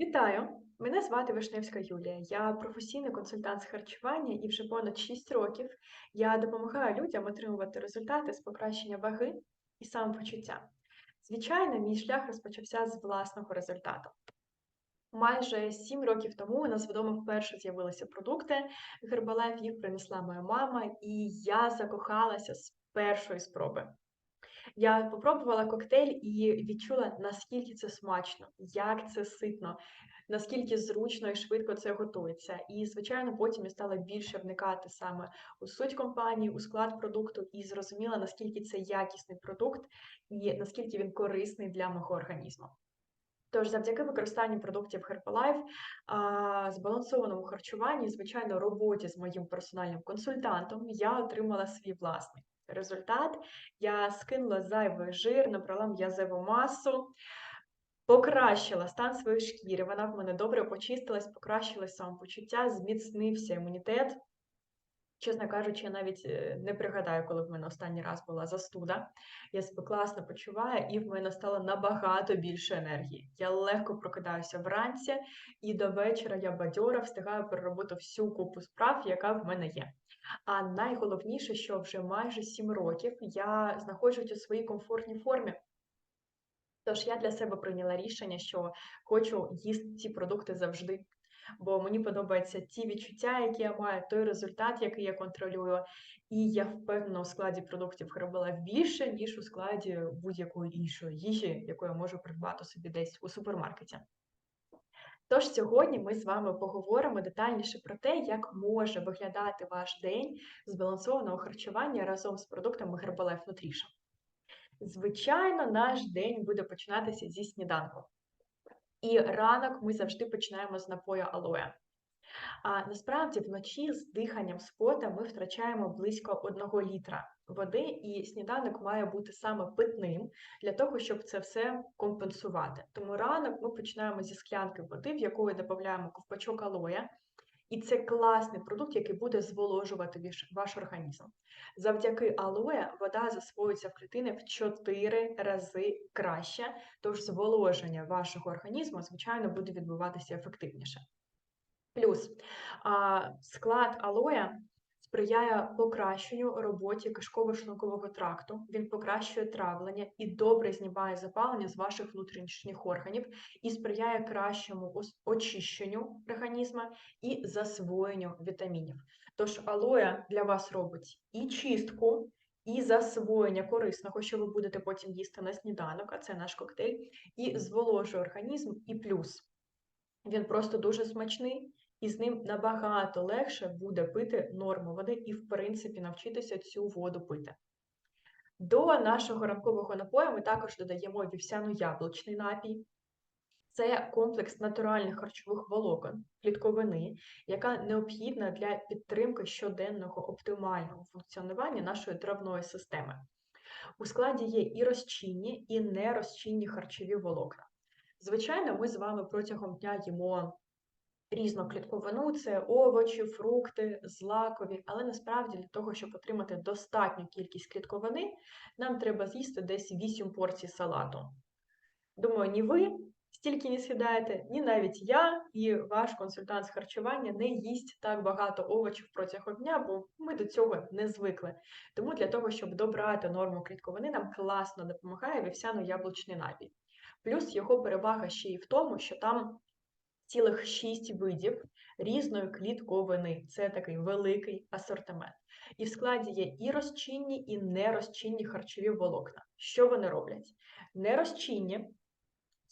Вітаю! Мене звати Вишневська Юлія. Я професійний консультант з харчування і вже понад 6 років я допомагаю людям отримувати результати з покращення ваги і самопочуття. Звичайно, мій шлях розпочався з власного результату. Майже 7 років тому у нас вдома вперше з'явилися продукти. Гербалайф їх принесла моя мама, і я закохалася з першої спроби. Я попробувала коктейль і відчула, наскільки це смачно, як це ситно, наскільки зручно і швидко це готується. І, звичайно, потім я стала більше вникати саме у суть компанії, у склад продукту і зрозуміла, наскільки це якісний продукт і наскільки він корисний для мого організму. Тож, завдяки використанню продуктів Herbalife, збалансованому харчуванні, звичайно, роботі з моїм персональним консультантом, я отримала свій власний результат. Я скинула зайвий жир, набрала м'язеву масу, покращила стан своєї шкіри. Вона в мене добре почистилась, покращилось самопочуття, зміцнився імунітет. Чесно кажучи, я навіть е, не пригадаю, коли в мене останній раз була застуда. Я себе класно почуваю, і в мене стало набагато більше енергії. Я легко прокидаюся вранці, і до вечора я бадьора встигаю переробити всю купу справ, яка в мене є. А найголовніше, що вже майже 7 років я знаходжусь у своїй комфортній формі. Тож я для себе прийняла рішення, що хочу їсти ці продукти завжди, бо мені подобаються ті відчуття, які я маю, той результат, який я контролюю, і я впевнена у складі продуктів Herbalife більше, ніж у складі будь-якої іншої їжі, яку я можу придбати собі десь у супермаркеті. Тож сьогодні ми з вами поговоримо детальніше про те, як може виглядати ваш день збалансованого харчування разом з продуктами Herbalife Nutrition. Звичайно, наш день буде починатися зі сніданку. І ранок ми завжди починаємо з напою алоє. А насправді вночі з диханням з ми втрачаємо близько 1 літра води, і сніданок має бути саме питним для того, щоб це все компенсувати. Тому ранок ми починаємо зі склянки води, в яку додаємо ковпачок алоя. І це класний продукт, який буде зволожувати ваш організм. Завдяки алоє вода засвоюється в клітини в 4 рази краще, тож зволоження вашого організму, звичайно, буде відбуватися ефективніше. Плюс склад алоя сприяє покращенню роботі кишково-шлункового тракту, він покращує травлення і добре знімає запалення з ваших внутрішніх органів і сприяє кращому очищенню організму і засвоєнню вітамінів. Тож алоя для вас робить і чистку, і засвоєння корисного, що ви будете потім їсти на сніданок, а це наш коктейль, і зволожує організм, і плюс. Він просто дуже смачний і з ним набагато легше буде пити норму води і, в принципі, навчитися цю воду пити. До нашого ранкового напою ми також додаємо вівсяно-яблучний напій. Це комплекс натуральних харчових волокон, клітковини, яка необхідна для підтримки щоденного оптимального функціонування нашої травної системи. У складі є і розчинні, і нерозчинні харчові волокна. Звичайно, ми з вами протягом дня їмо різну клітковину, це овочі, фрукти, злакові, але насправді для того, щоб отримати достатню кількість клітковини, нам треба з'їсти десь 8 порцій салату. Думаю, ні ви стільки не сідаєте, ні навіть я і ваш консультант з харчування не їсть так багато овочів протягом дня, бо ми до цього не звикли. Тому для того, щоб добрати норму клітковини, нам класно допомагає вівсяно-яблучний напій. Плюс його перевага ще й в тому, що там цілих шість видів різної клітковини. Це такий великий асортимент. І в складі є і розчинні, і нерозчинні харчові волокна. Що вони роблять? Нерозчинні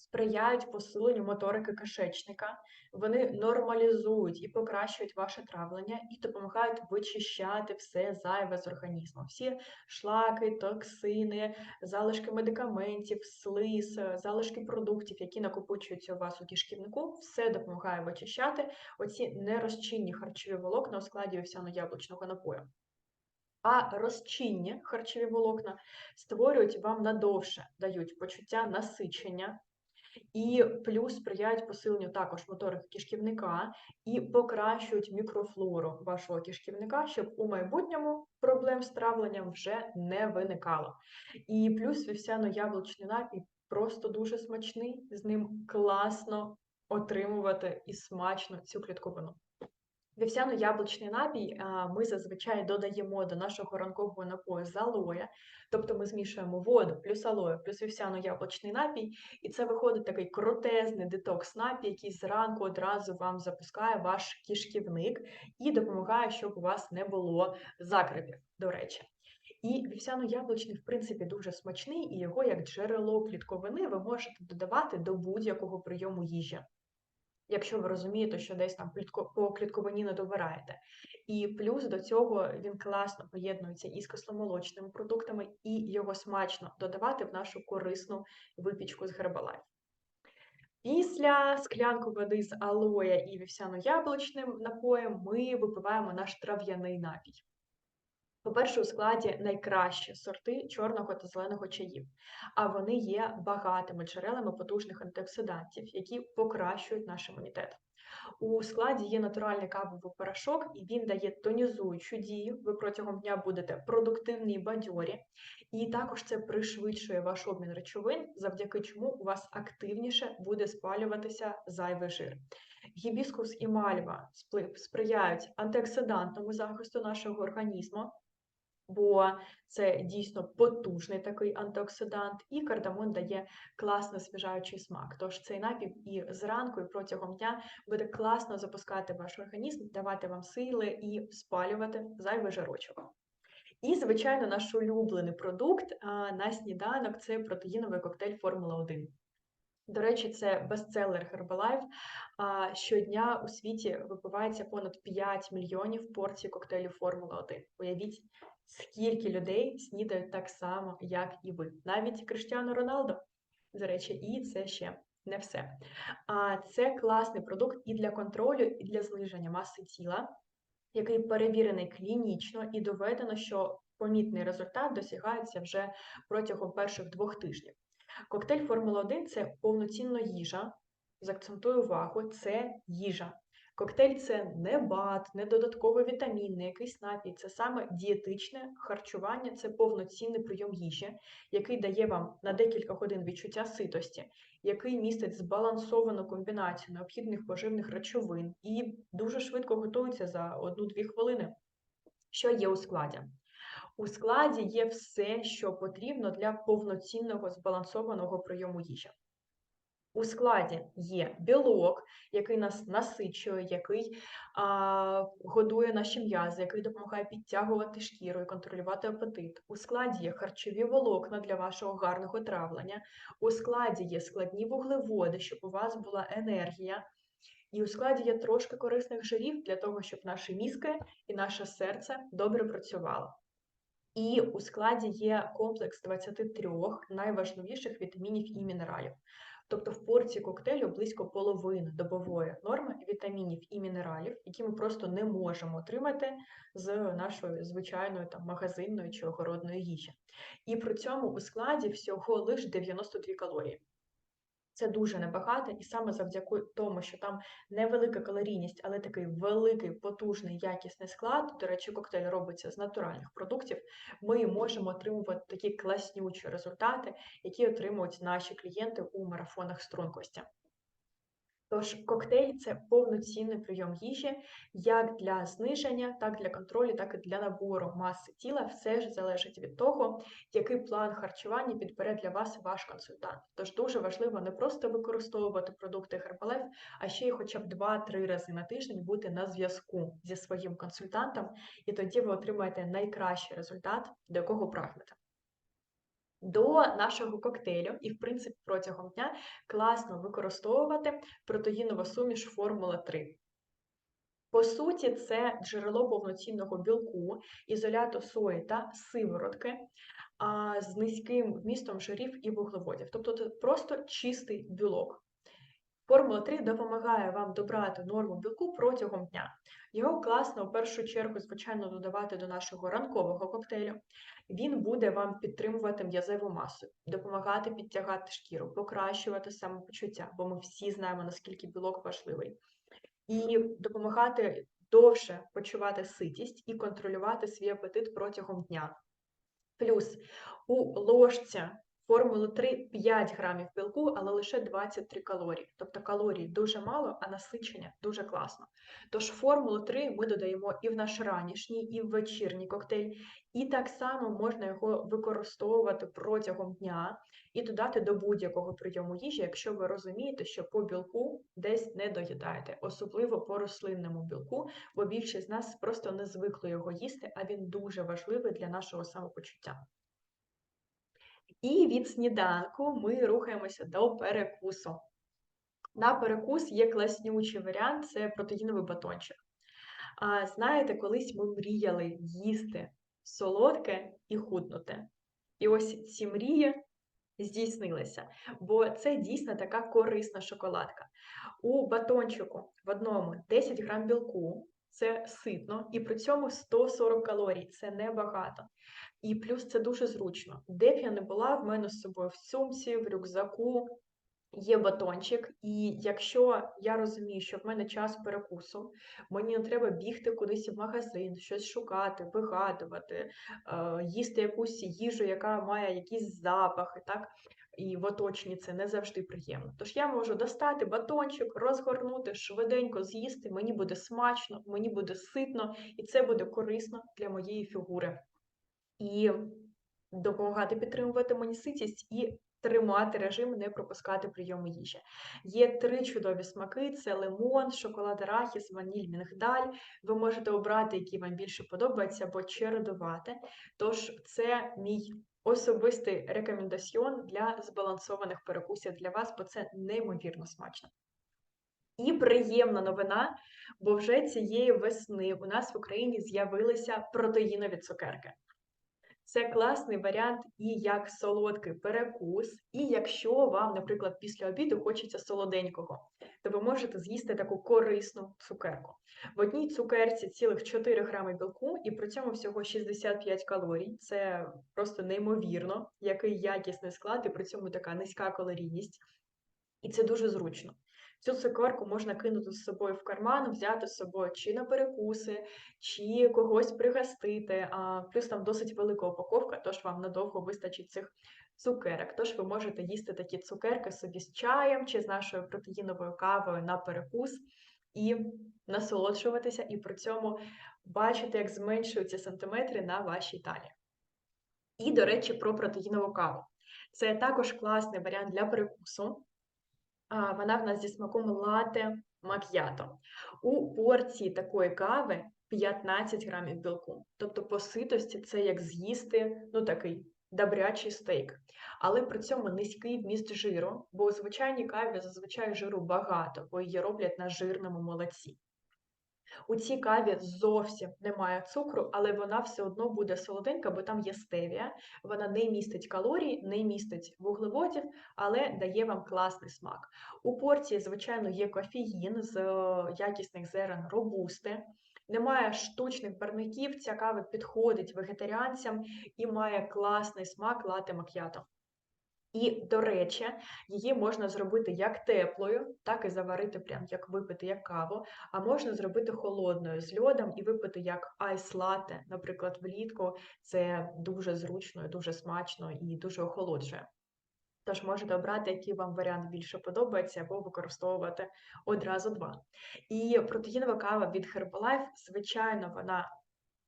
сприяють посиленню моторики кишечника, вони нормалізують і покращують ваше травлення і допомагають вичищати все зайве з організму. Всі шлаки, токсини, залишки медикаментів, слиз, залишки продуктів, які накопичуються у вас у кишківнику, все допомагає вичищати оці нерозчинні харчові волокна у складі вівсяно-яблучного напою. А розчинні харчові волокна створюють вам надовше, дають почуття насичення, і плюс сприяють посиленню також моторики кишківника і покращують мікрофлору вашого кишківника, щоб у майбутньому проблем з травленням вже не виникало. І плюс вівсяно-яблучний напій просто дуже смачний, з ним класно отримувати і смачно цю клітковину. Вівсяно-яблучний напій ми зазвичай додаємо до нашого ранкового напою з алоя, тобто ми змішуємо воду плюс алоє, плюс вівсяно-яблучний напій, і це виходить такий крутезний детокс напій, який зранку одразу вам запускає ваш кишківник і допомагає, щоб у вас не було закрепів, до речі. І вівсяно-яблучний, в принципі, дуже смачний, і його як джерело клітковини ви можете додавати до будь-якого прийому їжі якщо ви розумієте, що десь там по клітковині не добираєте. І плюс до цього він класно поєднується із кисломолочними продуктами, і його смачно додавати в нашу корисну випічку з Herbalife. Після склянку води з алоя і вівсяно-яблучним напоєм ми випиваємо наш трав'яний напій. По-перше, у складі найкращі сорти чорного та зеленого чаїв, а вони є багатими джерелами потужних антиоксидантів, які покращують наш імунітет. У складі є натуральний кавовий порошок, і він дає тонізуючу дію. Ви протягом дня будете продуктивні і бадьорі, і також це пришвидшує ваш обмін речовин, завдяки чому у вас активніше буде спалюватися зайвий жир. Гібіскус і мальва сприяють антиоксидантному захисту нашого організму бо це дійсно потужний такий антиоксидант, і кардамон дає класно освіжаючий смак. Тож цей напій і зранку, і протягом дня буде класно запускати ваш організм, давати вам сили і спалювати зайвий жирочок. І, звичайно, наш улюблений продукт на сніданок це протеїновий коктейль Формула 1. До речі, це бестселер Herbalife. Щодня у світі випивається понад 5 мільйонів порцій коктейлю Формула 1. Уявіть, скільки людей снідають так само, як і ви. Навіть Криштіану Роналдо, до речі, і це ще не все. А це класний продукт і для контролю, і для зниження маси тіла, який перевірений клінічно і доведено, що помітний результат досягається вже протягом перших двох тижнів. Коктейль Формула 1 це повноцінна їжа. Закцентую увагу, це їжа. Коктейль це не бат, не додатковий вітамін, не якийсь напій. Це саме дієтичне харчування, це повноцінний прийом їжі, який дає вам на декілька годин відчуття ситості, який містить збалансовану комбінацію необхідних поживних речовин і дуже швидко готується за одну-дві хвилини. Що є у складі? У складі є все, що потрібно для повноцінного збалансованого прийому їжі. У складі є білок, який нас насичує, який а, годує наші м'язи, який допомагає підтягувати шкіру і контролювати апетит. У складі є харчові волокна для вашого гарного травлення. У складі є складні вуглеводи, щоб у вас була енергія. І у складі є трошки корисних жирів для того, щоб наші мізки і наше серце добре працювало. І у складі є комплекс 23 найважливіших вітамінів і мінералів. Тобто в порції коктейлю близько половини добової норми вітамінів і мінералів, які ми просто не можемо отримати з нашої звичайної там магазинної чи огородної їжі. І при цьому у складі всього лише 92 калорії. Це дуже небагато, і саме завдяки тому, що там невелика калорійність, але такий великий, потужний, якісний склад. До речі, коктейль робиться з натуральних продуктів. Ми можемо отримувати такі класнючі результати, які отримують наші клієнти у марафонах стрункості. Тож коктейль це повноцінний прийом їжі як для зниження, так для контролю, так і для набору маси тіла. Все ж залежить від того, який план харчування підбере для вас ваш консультант. Тож дуже важливо не просто використовувати продукти Herbalife, а ще й хоча б 2-3 рази на тиждень бути на зв'язку зі своїм консультантом, і тоді ви отримаєте найкращий результат, до якого прагнете до нашого коктейлю, і, в принципі, протягом дня класно використовувати протеїнову суміш Формула 3. По суті, це джерело повноцінного білку, ізоляту сої та сиворотки з низьким вмістом жирів і вуглеводів. Тобто це просто чистий білок. Формула 3 допомагає вам добрати норму білку протягом дня. Його класно в першу чергу, звичайно, додавати до нашого ранкового коктейлю. Він буде вам підтримувати м'язеву масу, допомагати підтягати шкіру, покращувати самопочуття, бо ми всі знаємо, наскільки білок важливий, і допомагати довше почувати ситість і контролювати свій апетит протягом дня. Плюс у ложці Формула 3 – 5 грамів білку, але лише 23 калорії. Тобто калорій дуже мало, а насичення дуже класно. Тож формулу 3 ми додаємо і в наш ранішній, і в вечірній коктейль, і так само можна його використовувати протягом дня і додати до будь-якого прийому їжі, якщо ви розумієте, що по білку десь не доїдаєте, особливо по рослинному білку, бо більшість з нас просто не звикли його їсти, а він дуже важливий для нашого самопочуття. І від сніданку ми рухаємося до перекусу. На перекус є класнючий варіант це протеїновий батончик. А знаєте, колись ми мріяли їсти солодке і худнути. І ось ці мрії здійснилися, бо це дійсно така корисна шоколадка. У батончику в одному 10 грам білку, це ситно, і при цьому 140 калорій це небагато. І плюс це дуже зручно. Де б я не була, в мене з собою в сумці, в рюкзаку є батончик, і якщо я розумію, що в мене час перекусу, мені не треба бігти кудись в магазин, щось шукати, вигадувати, е, їсти якусь їжу, яка має якісь запахи, так? І в оточенні це не завжди приємно. Тож я можу достати батончик, розгорнути, швиденько з'їсти, мені буде смачно, мені буде ситно, і це буде корисно для моєї фігури. І допомагати підтримувати мені ситість і тримати режим, не пропускати прийому їжі. Є три чудові смаки: це лимон, шоколад арахіс, ваніль, мігдаль. Ви можете обрати, який вам більше подобається, або чередувати. Тож це мій особистий рекомендаціон для збалансованих перекусів для вас, бо це неймовірно смачно. І приємна новина, бо вже цієї весни у нас в Україні з'явилися протеїнові цукерки. Це класний варіант і як солодкий перекус, і якщо вам, наприклад, після обіду хочеться солоденького, то ви можете з'їсти таку корисну цукерку. В одній цукерці цілих 4 грами білку, і при цьому всього 65 калорій. Це просто неймовірно, який якісний склад, і при цьому така низька калорійність. І це дуже зручно. Цю цукерку можна кинути з собою в карман, взяти з собою чи на перекуси, чи когось пригостити. А плюс там досить велика упаковка, тож вам надовго вистачить цих цукерок. Тож ви можете їсти такі цукерки собі з чаєм чи з нашою протеїновою кавою на перекус і насолоджуватися, і при цьому бачити, як зменшуються сантиметри на вашій талії. І, до речі, про протеїнову каву. Це також класний варіант для перекусу вона в нас зі смаком лате мак'ято. У порції такої кави 15 грамів білку. Тобто, по ситості це як з'їсти ну такий добрячий стейк. Але при цьому низький вміст жиру, бо у звичайній каві зазвичай жиру багато, бо її роблять на жирному молоці. У цій каві зовсім немає цукру, але вона все одно буде солоденька, бо там є стевія. Вона не містить калорій, не містить вуглеводів, але дає вам класний смак. У порції, звичайно, є кофеїн з е, якісних зерен робусти. Немає штучних барників, ця кава підходить вегетаріанцям і має класний смак лате мак'ято. І, до речі, її можна зробити як теплою, так і заварити, прям як випити як каву, а можна зробити холодною з льодом і випити як айс-лате, наприклад, влітку. Це дуже зручно, дуже смачно і дуже охолоджує. Тож можете обрати, який вам варіант більше подобається, або використовувати одразу два. І протеїнова кава від Herbalife, звичайно, вона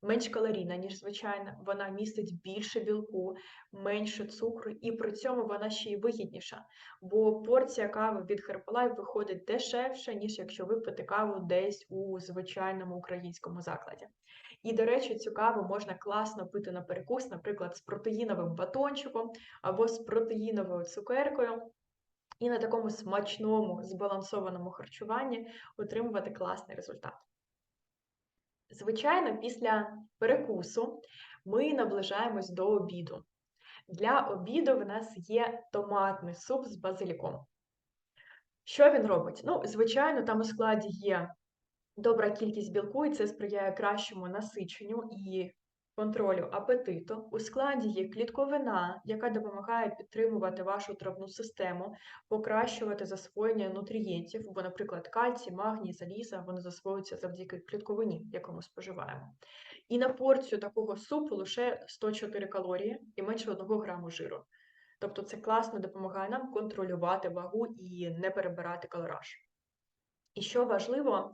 менш калорійна, ніж звичайна, вона містить більше білку, менше цукру, і при цьому вона ще й вигідніша. Бо порція кави від Herbalife виходить дешевше, ніж якщо ви пити каву десь у звичайному українському закладі. І, до речі, цю каву можна класно пити на перекус, наприклад, з протеїновим батончиком або з протеїновою цукеркою. І на такому смачному збалансованому харчуванні отримувати класний результат. Звичайно, після перекусу ми наближаємось до обіду. Для обіду в нас є томатний суп з базиліком. Що він робить? Ну, звичайно, там у складі є добра кількість білку, і це сприяє кращому насиченню і контролю апетиту. У складі є клітковина, яка допомагає підтримувати вашу травну систему, покращувати засвоєння нутрієнтів, бо, наприклад, кальцій, магній, заліза, вони засвоюються завдяки клітковині, яку ми споживаємо. І на порцію такого супу лише 104 калорії і менше 1 граму жиру. Тобто це класно допомагає нам контролювати вагу і не перебирати калораж. І що важливо,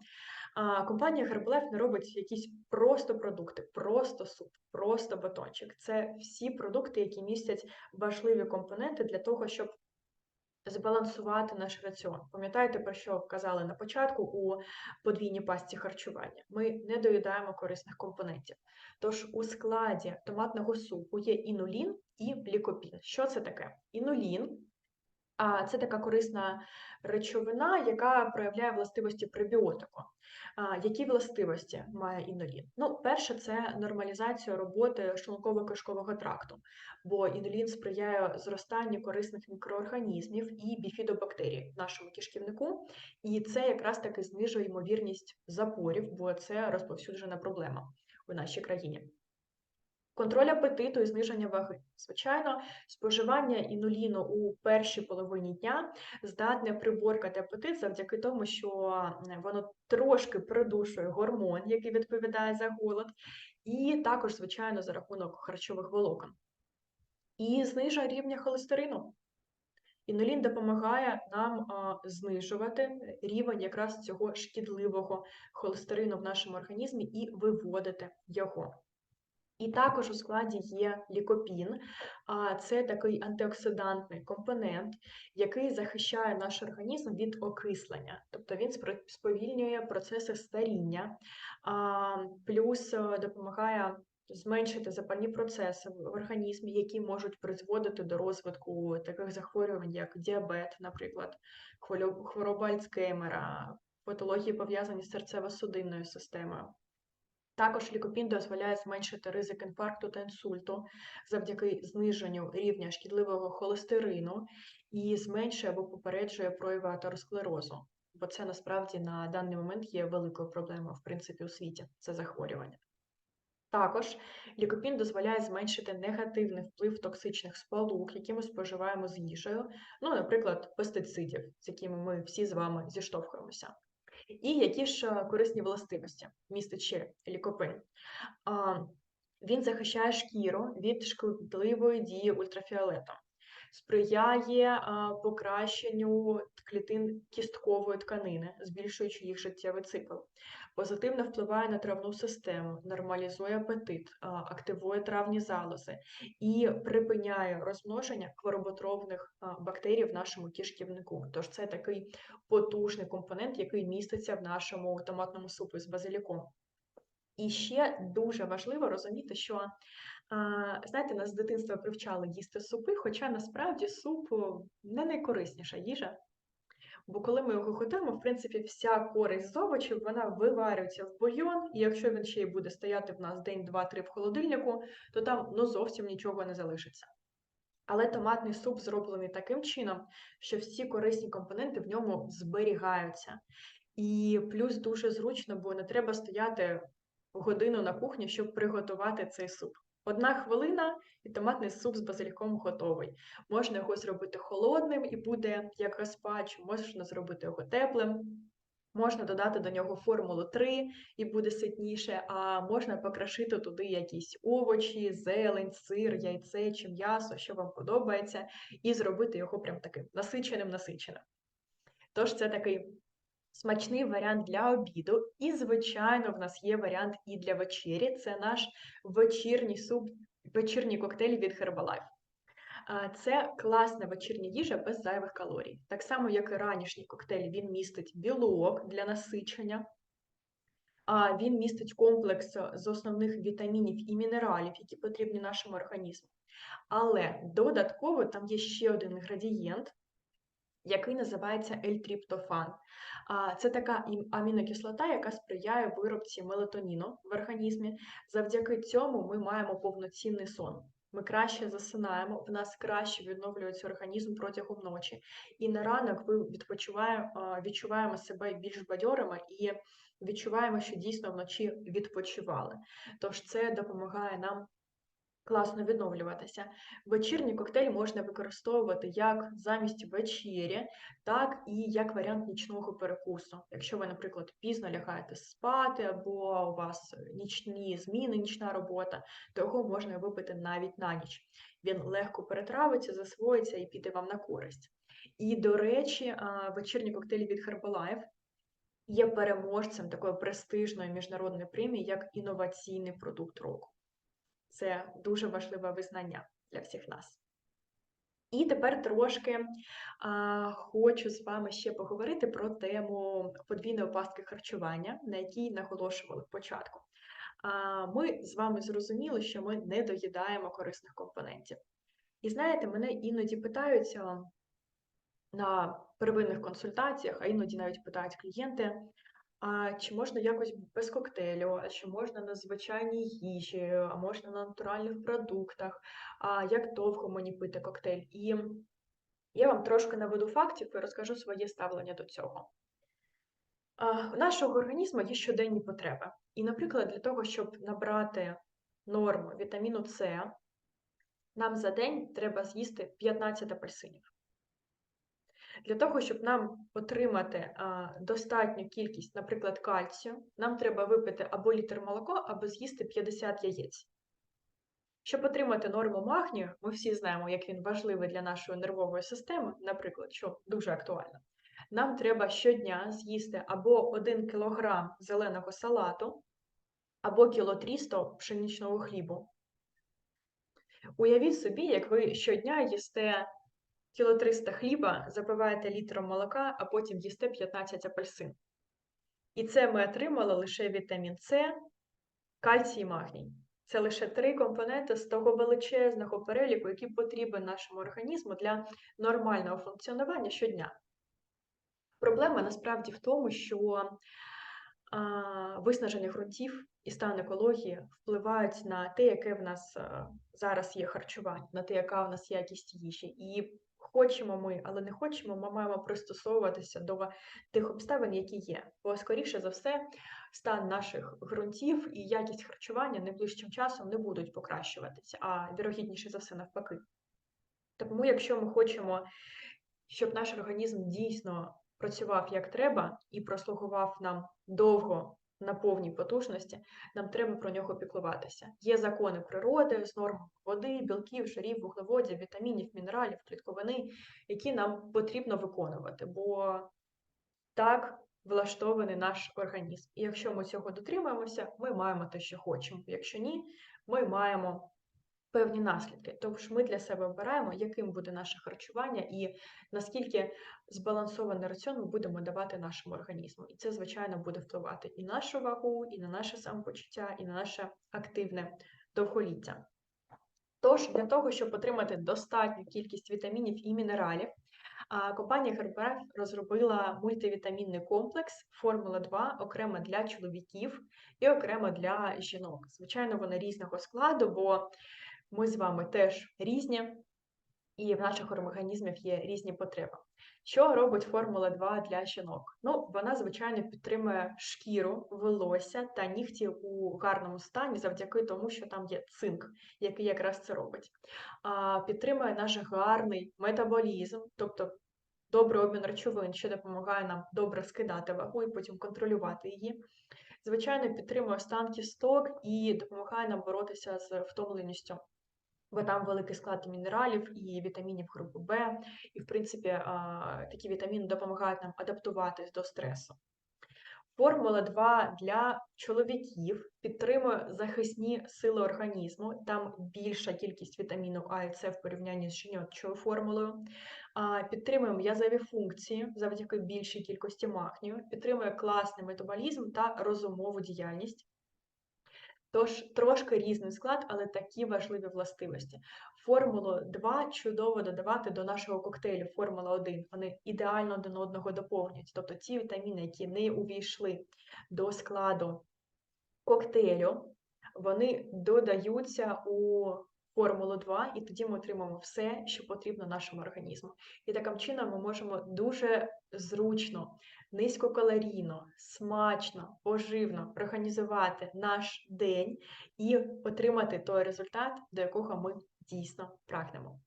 компанія Herbalife не робить якісь просто продукти, просто суп, просто батончик. Це всі продукти, які містять важливі компоненти для того, щоб збалансувати наш раціон. Пам'ятаєте, про що казали на початку у подвійній пастці харчування? Ми не доїдаємо корисних компонентів. Тож у складі томатного супу є інулін і лікопін. Що це таке? Інулін а це така корисна речовина, яка проявляє властивості пребіотику. Які властивості має інулін? Ну, перше, це нормалізація роботи шлунково-кишкового тракту, бо інулін сприяє зростанню корисних мікроорганізмів і біфідобактерій в нашому кишківнику, і це якраз таки знижує ймовірність запорів, бо це розповсюджена проблема у нашій країні. Контроль апетиту і зниження ваги. Звичайно, споживання інуліну у першій половині дня здатне приборкати апетит завдяки тому, що воно трошки придушує гормон, який відповідає за голод, і також, звичайно, за рахунок харчових волокон. І знижує рівня холестерину. Інулін допомагає нам а, знижувати рівень якраз цього шкідливого холестерину в нашому організмі і виводити його. І також у складі є лікопін, це такий антиоксидантний компонент, який захищає наш організм від окислення, тобто він сповільнює процеси старіння, плюс е, допомагає зменшити запальні процеси в організмі, які можуть призводити до розвитку таких захворювань, як діабет, наприклад, хвороба Альцгеймера, патології пов'язані з серцево-судинною системою. Також лікопін дозволяє зменшити ризик інфаркту та інсульту завдяки зниженню рівня шкідливого холестерину і зменшує або попереджує прояви атеросклерозу, бо це насправді на даний момент є великою проблемою, в принципі, у світі це захворювання. Також лікопін дозволяє зменшити негативний вплив токсичних сполук, які ми споживаємо з їжею, ну, наприклад, пестицидів, з якими ми всі з вами зіштовхуємося. І які ж е, корисні властивості? Містить ще лікопин? Він захищає шкіру від шкідливої дії ультрафіолету, сприяє покращенню клітин кісткової тканини, збільшуючи їх життєвий цикл, позитивно впливає на травну систему, нормалізує апетит, активує травні залози і припиняє розмноження хвороботровних бактерій в нашому кишківнику. Тож це такий потужний компонент, який міститься в нашому томатному супі з базиліком. І ще дуже важливо розуміти, що, знаєте, нас з дитинства привчали їсти супи, хоча насправді суп не найкорисніша їжа. Бо коли ми його готуємо, в принципі, вся користь з овочів вона виварюється в бульйон, і якщо він ще й буде стояти в нас день, два-три в холодильнику, то там ну, зовсім нічого не залишиться. Але томатний суп зроблений таким чином, що всі корисні компоненти в ньому зберігаються. І плюс дуже зручно, бо не треба стояти годину на кухні, щоб приготувати цей суп. Одна хвилина і томатний суп з базиліком готовий. Можна його зробити холодним і буде як гаспач, можна зробити його теплим. Можна додати до нього формулу 3 і буде ситніше, а можна покрашити туди якісь овочі, зелень, сир, яйце чи м'ясо, що вам подобається, і зробити його прям таким насиченим-насиченим. Тож, це такий смачний варіант для обіду. І, звичайно, в нас є варіант і для вечері. Це наш вечірній суп, вечірній коктейль від Herbalife. Це класна вечірня їжа без зайвих калорій. Так само, як і ранішній коктейль, він містить білок для насичення, він містить комплекс з основних вітамінів і мінералів, які потрібні нашому організму. Але додатково там є ще один інгредієнт, який називається L-триптофан. Це така амінокислота, яка сприяє виробці мелатоніну в організмі. Завдяки цьому ми маємо повноцінний сон. Ми краще засинаємо, в нас краще відновлюється організм протягом ночі. І на ранок ми відпочиваємо, відчуваємо себе більш бадьорими і відчуваємо, що дійсно вночі відпочивали. Тож це допомагає нам класно відновлюватися. Вечірній коктейль можна використовувати як замість вечері, так і як варіант нічного перекусу. Якщо ви, наприклад, пізно лягаєте спати, або у вас нічні зміни, нічна робота, то його можна випити навіть на ніч. Він легко перетравиться, засвоїться і піде вам на користь. І, до речі, вечірній коктейль від Herbalife є переможцем такої престижної міжнародної премії, як інноваційний продукт року. Це дуже важливе визнання для всіх нас. І тепер трошки а, хочу з вами ще поговорити про тему подвійної пастки харчування, на якій наголошували спочатку. А, Ми з вами зрозуміли, що ми не доїдаємо корисних компонентів. І знаєте, мене іноді питаються на первинних консультаціях, а іноді навіть питають клієнти, а чи можна якось без коктейлю, а чи можна на звичайній їжі, а можна на натуральних продуктах, а як довго мені пити коктейль? І я вам трошки наведу фактів і розкажу своє ставлення до цього. У нашого організму є щоденні потреби. І, наприклад, для того, щоб набрати норму вітаміну С, нам за день треба з'їсти 15 апельсинів. Для того, щоб нам отримати достатню кількість, наприклад, кальцію, нам треба випити або літр молока, або з'їсти 50 яєць. Щоб отримати норму магнію, ми всі знаємо, як він важливий для нашої нервової системи, наприклад, що дуже актуально, нам треба щодня з'їсти або 1 кг зеленого салату, або кіло 300 пшеничного хлібу. Уявіть собі, як ви щодня їсте кіло 300 хліба, запиваєте літром молока, а потім їсте 15 апельсин. І це ми отримали лише вітамін С, кальцій і магній. Це лише три компоненти з того величезного переліку, який потрібен нашому організму для нормального функціонування щодня. Проблема насправді в тому, що а, виснаження ґрунтів і стан екології впливають на те, яке в нас зараз є харчування, на те, яка в нас якість їжі. І хочемо ми, але не хочемо, ми маємо пристосовуватися до тих обставин, які є. Бо, скоріше за все, стан наших ґрунтів і якість харчування найближчим часом не будуть покращуватися, а вірогідніше за все навпаки. Тому, якщо ми хочемо, щоб наш організм дійсно працював як треба і прослугував нам довго на повній потужності, нам треба про нього піклуватися. Є закони природи з норм води, білків, жирів, вуглеводів, вітамінів, мінералів, клітковини, які нам потрібно виконувати, бо так влаштований наш організм. І якщо ми цього дотримуємося, ми маємо те, що хочемо. Якщо ні, ми маємо певні наслідки. Тож ми для себе обираємо, яким буде наше харчування і наскільки збалансований раціон ми будемо давати нашому організму. І це, звичайно, буде впливати і на нашу вагу, і на наше самопочуття, і на наше активне довголіття. Тож, для того, щоб отримати достатню кількість вітамінів і мінералів, компанія Herbalife розробила мультивітамінний комплекс Формула 2 окремо для чоловіків і окремо для жінок. Звичайно, вони різного складу, бо ми з вами теж різні, і в наших організмах є різні потреби. Що робить Формула 2 для жінок? Ну, вона, звичайно, підтримує шкіру, волосся та нігті у гарному стані завдяки тому, що там є цинк, який якраз це робить. А, Підтримує наш гарний метаболізм, тобто добрий обмін речовин, що допомагає нам добре скидати вагу і потім контролювати її. Звичайно, підтримує стан кісток і допомагає нам боротися з втомленістю бо там великий склад мінералів і вітамінів групи Б, і, в принципі, такі вітаміни допомагають нам адаптуватись до стресу. Формула 2 для чоловіків підтримує захисні сили організму, там більша кількість вітаміну А і С в порівнянні з жіночою формулою. Підтримує м'язові функції завдяки більшій кількості магнію, підтримує класний метаболізм та розумову діяльність. Тож трошки різний склад, але такі важливі властивості. Формулу 2 чудово додавати до нашого коктейлю Формула 1. Вони ідеально один одного доповнюють. Тобто ті вітаміни, які не увійшли до складу коктейлю, вони додаються у формулу 2, і тоді ми отримаємо все, що потрібно нашому організму. І таким чином ми можемо дуже зручно, низькокалорійно, смачно, поживно організувати наш день і отримати той результат, до якого ми дійсно прагнемо.